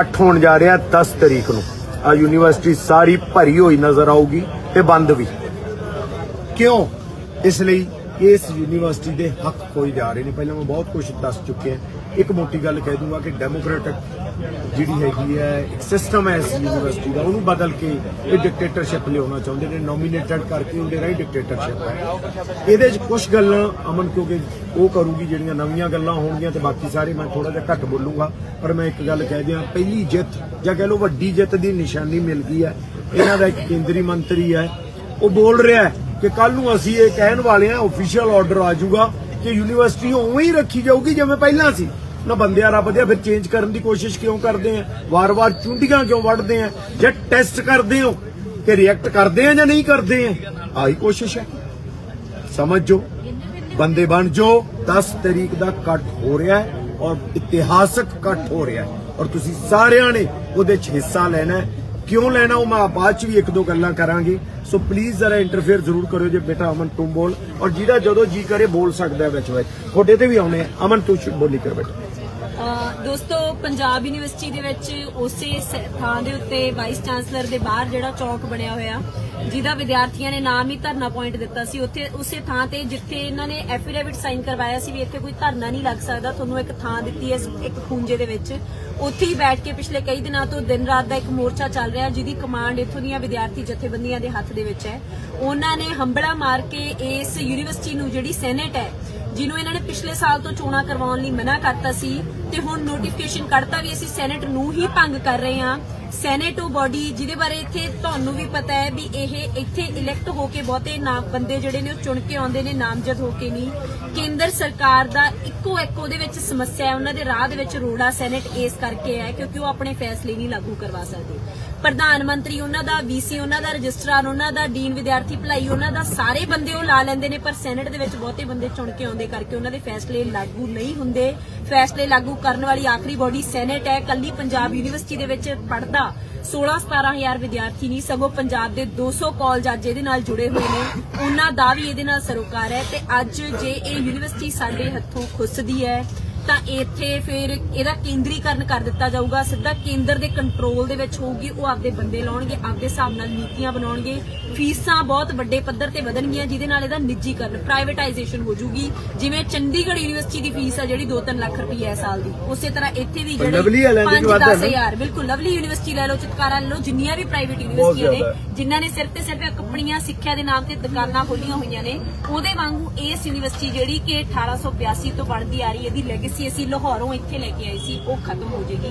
ਅੱਠ ਹੋਣ ਜਾ ਰਿਹਾ 10 ਤਰੀਕ ਨੂੰ। ਆ ਯੂਨੀਵਰਸਿਟੀ ਸਾਰੀ ਭਰੀ ਹੋਈ ਨਜ਼ਰ ਆਊਗੀ ਤੇ ਬੰਦ ਵੀ। ਕਿਉਂ? ਇਸ ਲਈ ਇਸ ਯੂਨੀਵਰਸਿਟੀ ਦੇ ਹੱਕ ਕੋਈ ਜਾ ਰਹੇ ਨੇ ਪਹਿਲਾਂ ਮੈਂ ਬਹੁਤ ਕੁਝ ਦੱਸ ਚੁੱਕਿਆ ਇੱਕ ਮੋਟੀ ਗੱਲ ਕਹਿ ਦੂੰਗਾ ਕਿ ਡੈਮੋਕ੍ਰੈਟਿਕ ਜਿਹੜੀ ਹੈਗੀ ਹੈ, ਇੱਕ ਸਿਸਟਮ ਹੈ ਇਸ ਯੂਨੀਵਰਸਿਟੀ ਦਾ, ਉਹਨੂੰ ਬਦਲ ਕੇ ਇਹ ਡਿਕਟੇਟਰਸ਼ਿਪ ਲਿਆਉਣਾ ਚਾਹੁੰਦੇ ਨੇ ਨੋਮੀਨੇਟਡ ਕਰਕੇ ਉਹਦੇ ਰਾਹੀਂ ਡਿਕਟੇਟਰਸ਼ਿਪ ਹੈ। ਇਹਦੇ 'ਚ ਕੁਝ ਗੱਲਾਂ ਅਮਨ ਕਿਉਂਕਿ ਉਹ ਕਰੂਗੀ, ਜਿਹੜੀਆਂ ਨਵੀਆਂ ਗੱਲਾਂ ਹੋਣਗੀਆਂ ਤੇ ਬਾਕੀ ਸਾਰੇ ਮੈਂ ਥੋੜਾ ਜਿਹਾ ਘੱਟ ਬੋਲੂੰਗਾ, ਪਰ ਮੈਂ ਇੱਕ ਗੱਲ ਕਹਿ ਦਿਆਂ, ਪਹਿਲੀ ਜਿੱਤ ਜਾਂ ਕਹਿ ਲਓ ਵੱਡੀ ਜਿੱਤ ਦੀ ਨਿਸ਼ਾਨੀ ਮਿਲ ਗਈ ਹੈ। ਇਹਨਾਂ ਦਾ ਇੱਕ ਕੇਂਦਰੀ ਮੰਤਰੀ ਹੈ, ਉਹ ਬੋਲ ਰਿਹਾ ਹੈ ਕਿ ਕੱਲ ਨੂੰ ਅਸੀਂ ਇਹ ਕਹਿਣ ਵਾਲੇ ਆ ਅਫੀਸ਼ੀਅਲ ਆਰਡਰ ਆ ਜਾਊਗਾ ਕਿ ਯੂਨੀਵਰਸਿਟੀ ਉਵੇਂ ਹੀ ਰੱਖੀ ਜਾਊਗੀ ਜਿਵੇਂ ਪਹਿਲਾਂ ਸੀ। ਨਾ ਬੰਦਿਆ ਰੱਬ ਦਿਆ ਫਿਰ ਚੇਂਜ ਕਰਨ ਦੀ ਕੋਸ਼ਿਸ਼ ਕਿਉਂ ਕਰਦੇ ਆ? ਵਾਰ-ਵਾਰ ਚੁੰਡੀਆਂ ਕਿਉਂ ਵੱਢਦੇ ਆ? ਜਾਂ ਟੈਸਟ ਕਰਦੇ ਹੋ ਕਿ ਰਿਐਕਟ ਕਰਦੇ ਆ ਜਾਂ ਨਹੀਂ ਕਰਦੇ ਆ? ਆਹੀ ਕੋਸ਼ਿਸ਼ ਹੈ। ਸਮਝ ਜੋ। ਬੰਦੇ ਬਣ ਜੋ। 10 ਤਰੀਕ ਦਾ ਕੱਟ ਹੋ ਰਿਹਾ ਹੈ ਔਰ ਇਤਿਹਾਸਕ ਕੱਟ ਹੋ ਰਿਹਾ ਹੈ। ਔਰ ਤੁਸੀਂ ਸਾਰਿਆਂ ਨੇ ਉਹਦੇ 'ਚ ਹਿੱਸਾ ਲੈਣਾ ਹੈ। ਕਿਉਂ ਲੈਣਾ, ਉਹ ਮੈਂ ਬਾਅਦ ਚ ਵੀ ਇੱਕ ਦੋ ਗੱਲਾਂ ਕਰਾਂਗੇ। ਸੋ ਪਲੀਜ਼ ਜ਼ਰਾ ਇੰਟਰਫੇਅਰ ਜ਼ਰੂਰ ਕਰਿਓ ਜੇ ਬੇਟਾ ਅਮਨ ਤੂੰ ਬੋਲ। ਔਰ ਜਿਹਦਾ ਜਦੋਂ ਜੀ ਕਰੇ ਬੋਲ ਸਕਦਾ ਵਿੱਚ ਵਿੱਚ। ਤੁਹਾਡੇ ਤੇ ਵੀ ਆਉਣੇ ਆ। ਅਮਨ, ਤੂੰ ਬੋਲੀ ਕਰ ਬੇਟਾ। ਦੋਸਤੋ, ਪੰਜਾਬ ਯੂਨੀਵਰਸਿਟੀ ਦੇ ਵਿੱਚ ਉਸੇ ਥਾਂ ਦੇ ਉੱਤੇ ਵਾਈਸ ਚਾਂਸਲਰ ਦੇ ਬਾਹਰ ਜਿਹੜਾ ਚੌਕ ਬਣਿਆ ਹੋਇਆ, ਜਿਹਦਾ ਵਿਦਿਆਰਥੀਆਂ ਨੇ ਨਾਮ ਹੀ ਧਰਨਾ ਪੁਆਇੰਟ ਦਿੱਤਾ ਸੀ। ਉੱਥੇ ਉਸੇ ਥਾਂ ਤੇ ਜਿੱਥੇ ਇਹਨਾਂ ਨੇ ਐਫੀਡੇਵਿਟ ਸਾਈਨ ਕਰਵਾਇਆ ਸੀ ਵੀ ਇੱਥੇ ਕੋਈ ਧਰਨਾ ਨਹੀਂ ਲੱਗ ਸਕਦਾ, ਤੁਹਾਨੂੰ ਇੱਕ ਥਾਂ ਦਿੱਤੀ ਹੈ, ਇੱਕ ਖੂੰਜੇ ਦੇ ਵਿੱਚ। ਉੱਥੇ ਹੀ ਬੈਠ ਕੇ ਪਿਛਲੇ ਕਈ ਦਿਨਾਂ ਤੋਂ ਦਿਨ ਰਾਤ ਦਾ ਇੱਕ ਮੋਰਚਾ ਚੱਲ ਰਿਹਾ, ਜਿਹਦੀ ਕਮਾਂਡ ਇੱਥੋਂ ਦੀਆਂ ਵਿਦਿਆਰਥੀ ਜਥੇਬੰਦੀਆਂ ਦੇ ਹੱਥ ਦੇ ਵਿੱਚ ਹੈ। ਉਹਨਾਂ ਨੇ ਹੰਬੜਾ ਮਾਰ ਕੇ ਇਸ ਯੂਨੀਵਰਸਿਟੀ ਨੂੰ ਜਿਹੜੀ ਸੈਨੇਟ ਹੈ ਜਿਹਨੂੰ ਇਹਨਾਂ ਨੇ ਪਿਛਲੇ ਸਾਲ ਤੋਂ ਚੋਣਾਂ ਕਰਵਾਉਣ ਲਈ ਮਨਾ ਕਰਤਾ ਸੀ ਤੇ ਹੁਣ ਨੋਟੀਫਿਕੇਸ਼ਨ ਕੱਢਤਾ ਵੀ ਅਸੀਂ ਸੈਨੇਟ ਨੂੰ ਹੀ ਭੰਗ ਕਰ ਰਹੇ ਹਾਂ। ਸੈਨੇਟ ਉਹ ਬਾਡੀ ਜਿਹਦੇ ਬਾਰੇ ਇੱਥੇ ਤੁਹਾਨੂੰ ਵੀ ਪਤਾ ਹੈ ਵੀ ਇਹ ਇੱਥੇ ਇਲੈਕਟ ਹੋ ਕੇ ਬਹੁਤੇ ਨਾਮ ਬੰਦੇ ਜਿਹੜੇ ਨੇ ਉਹ ਚੁਣ ਕੇ ਆਉਂਦੇ ਨੇ, ਨਾਮਜ਼ਦ ਹੋ ਕੇ ਨਹੀਂ। ਕੇਂਦਰ ਸਰਕਾਰ ਦਾ ਇੱਕੋ ਇੱਕ ਉਹਦੇ ਵਿੱਚ ਸਮੱਸਿਆ ਹੈ, ਉਹਨਾਂ ਦੇ ਰਾਹ ਦੇ ਵਿੱਚ ਰੋੜਾ ਸੈਨੇਟ ਇਸ ਕਰਕੇ ਹੈ ਕਿਉਂਕਿ ਉਹ ਆਪਣੇ ਫੈਸਲੇ ਨਹੀਂ ਲਾਗੂ ਕਰਵਾ ਸਕਦੇ। ਪ੍ਰਧਾਨ ਮੰਤਰੀ ਉਹਨਾਂ ਦਾ ਵੀਸੀ ਉਹਨਾਂ ਦਾ, ਰਜਿਸਟਰਾਰ ਉਹਨਾਂ ਦਾ ਡੀਨ ਵਿਦਿਆਰਥੀ ਭਲਾਈ ਉਹਨਾਂ ਦਾ, ਸਾਰੇ ਬੰਦੇ ਉਹ ਲਾ ਲੈਂਦੇ ਨੇ, ਪਰ ਸੈਨੇਟ ਦੇ ਵਿੱਚ ਬਹੁਤੇ ਬੰਦੇ ਚੁਣ ਕੇ ਆਉਂਦੇ ਕਰਕੇ ਉਹਨਾਂ ਦੇ ਫੈਸਲੇ ਲਾਗੂ ਨਹੀਂ ਹੁੰਦੇ। ਫੈਸਲੇ ਲਾਗੂ ਕਰਨ ਵਾਲੀ ਆਖਰੀ ਬੋਡੀ ਸੈਨੇਟ ਹੈ। ਕੱਲੀ ਪੰਜਾਬ ਯੂਨੀਵਰਸਿਟੀ ਦੇ ਵਿੱਚ ਪੜਦਾ 16-17000 ਵਿਦਿਆਰਥੀ ਨਹੀਂ, ਸਗੋਂ ਪੰਜਾਬ ਦੇ 200 ਕਾਲਜ ਅੱਜ ਇਹਦੇ ਨਾਲ ਜੁੜੇ ਹੋਏ ਨੇ। ਉਹਨਾਂ ਦਾ ਵੀ ਇਹਦੇ ਨਾਲ ਸਰੋਕਾਰ ਹੈ ਤੇ ਅੱਜ ਜੇ ਇਹ ਯੂਨੀਵਰਸਿਟੀ ਸਾਡੇ ਹੱਥੋਂ ਖੁੱਸਦੀ ਹੈ ਤਾਂ ਇੱਥੇ ਫਿਰ ਇਹਦਾ ਕੇਂਦਰੀਕਰਨ ਕਰ ਦਿੱਤਾ ਜਾਊਗਾ ਸਿੱਧਾ ਕੇਂਦਰ ਦੇ ਕੰਟਰੋਲ ਦੇ ਵਿੱਚ ਹੋਊਗੀ ਉਹ ਆਪਦੇ ਬੰਦੇ ਲਾਉਣਗੇ ਆਪਦੇ ਹਿਸਾਬ ਨਾਲ ਨੀਤੀਆਂ ਬਣਾਉਣਗੇ ਫੀਸਾਂ ਬਹੁਤ ਵੱਡੇ ਪੱਧਰ ਤੇ ਵਧਣਗੀਆਂ ਜਿਹਦੇ ਨਾਲ ਇਹਦਾ ਨਿੱਜੀਕਰਨ ਪ੍ਰਾਈਵੇਟਾਈਜੇਸ਼ਨ ਹੋ ਜੂਗੀ ਜਿਵੇਂ ਚੰਡੀਗੜ੍ਹ ਯੂਨੀਵਰਸਿਟੀ ਦੀ ਫੀਸ ਆ ਜਿਹੜੀ 2-3 ਲੱਖ ਰੁਪਏ ਹੈ ਸਾਲ ਦੀ ਉਸੇ ਤਰ੍ਹਾਂ ਇੱਥੇ ਵੀ ਜਿਹੜੀ ਲਵਲੀ ਵਾਲਿਆਂ ਦੀ ਵੀ ਵੱਧ ਹੈ ਨਾ? 5-10000 ਬਿਲਕੁਲ ਲਵਲੀ ਯੂਨੀਵਰਸਿਟੀ ਲੈ ਲਓ ਚਿਤਕਾਰਾ ਲੈ ਲਓ ਜਿੰਨੀਆਂ ਵੀ ਪ੍ਰਾਈਵੇਟ ਯੂਨੀਵਰਸਿਟੀਆਂ ਨੇ। ਜਿਨ੍ਹਾਂ ਨੇ ਸਿਰਫ ਤੇ ਸਿਰਫ ਆਪਣੀਆਂ ਸਿੱਖਿਆ ਦੇ ਨਾਮ ਤੇ ਦੁਕਾਨਾਂ ਖੋਲੀਆਂ ਹੋਈਆਂ ਨੇ ਉਹਦੇ ਵਾਂਗੂ ਇਸ ਯੂਨੀਵਰਸਿਟੀ ਜਿਹੜੀ ਕਿ 1882 ਤੋਂ ਬਣਦੀ ਆ ਰਹੀ ਇਹਦੀ ਲੈਗੇਸੀ ਸੀ ਅਸੀਂ ਲਾਹੌਰੋਂ ਇੱਥੇ ਲੈ ਕੇ ਆਏ ਸੀ ਉਹ ਖਤਮ ਹੋ ਜੇਗੀ